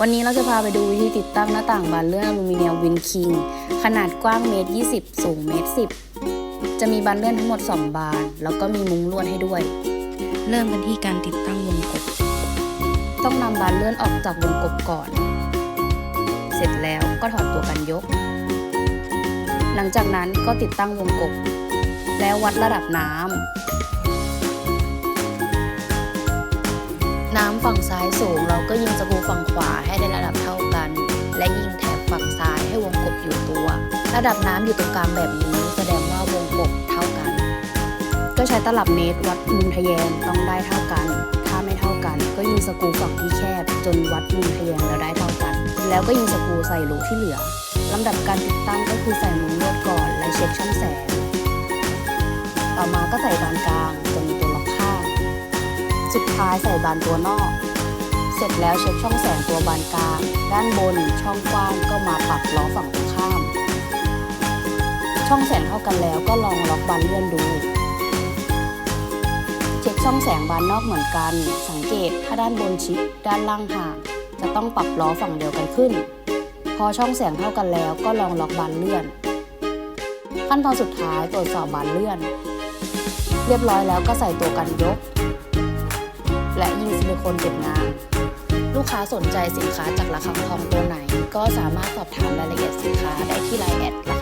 วันนี้เราจะพาไปดูวิธีติดตั้งหน้าต่างบานเลื่อนอลูมิเนียมวินคิง ขนาดกว้างเมตร 20 สูงเมตร 10 จะมีบานเลื่อนทั้งหมด 2 บาน แล้วก็มีมุ้งลวดให้ด้วย เริ่มกันที่การติดตั้งวงกบ ต้องนำบานเลื่อนออกจากวงกบก่อน เสร็จแล้วก็ถอดตัวกันยก หลังจากนั้นก็ติดตั้งวงกบ แล้ววัดระดับน้ำ ฝั่งซ้ายสูง เราก็ยิงสกูฝั่งขวาให้ได้ระดับเท่ากัน และยิงแถบฝั่งซ้ายให้วงกบอยู่ตัว ระดับน้ำอยู่ตรงกลางแบบนี้แสดงว่าวงกบเท่ากัน ก็ใช้ตลับเมตรวัดมุมทะแยงต้องได้เท่ากัน ถ้าไม่เท่ากัน ก็ยิงสกูฝั่งที่แคบ จนวัดมุมทะแยงแล้วได้เท่ากัน แล้วก็ยิงสกูใส่รูที่เหลือลำดับการติดตั้งก็คือใส่มุ้งลวดก่อนและเช็คช่องแสง ต่อมาก็ใส่บานกลาง สุดท้ายใส่บานตัวนอก เสร็จแล้วเช็คช่องแสงตัวบานกลาง ด้านบนช่องกว้างก็มาปรับล้อฝั่งตรงข้าม ช่องแสงเท่ากันแล้วก็ลองล็อกบานเลื่อนดู เช็คช่องแสงบานนอกเหมือนกัน สังเกตถ้าด้านบนชิดด้านล่างห่างจะต้องปรับล้อฝั่งเดียวกันขึ้น พอช่องแสงเท่ากันแล้วก็ลองล็อกบานเลื่อน ขั้นตอนสุดท้ายตรวจสอบบานเลื่อน เรียบร้อยแล้วก็ใส่ตัวกันยก และยิงซิลิโคนเก็บงานลูกค้าสนใจสินค้าจากระคังทองตัวไหน ก็สามารถสอบถามรายละเอียดสินค้าได้ที่ไลน์แอดราค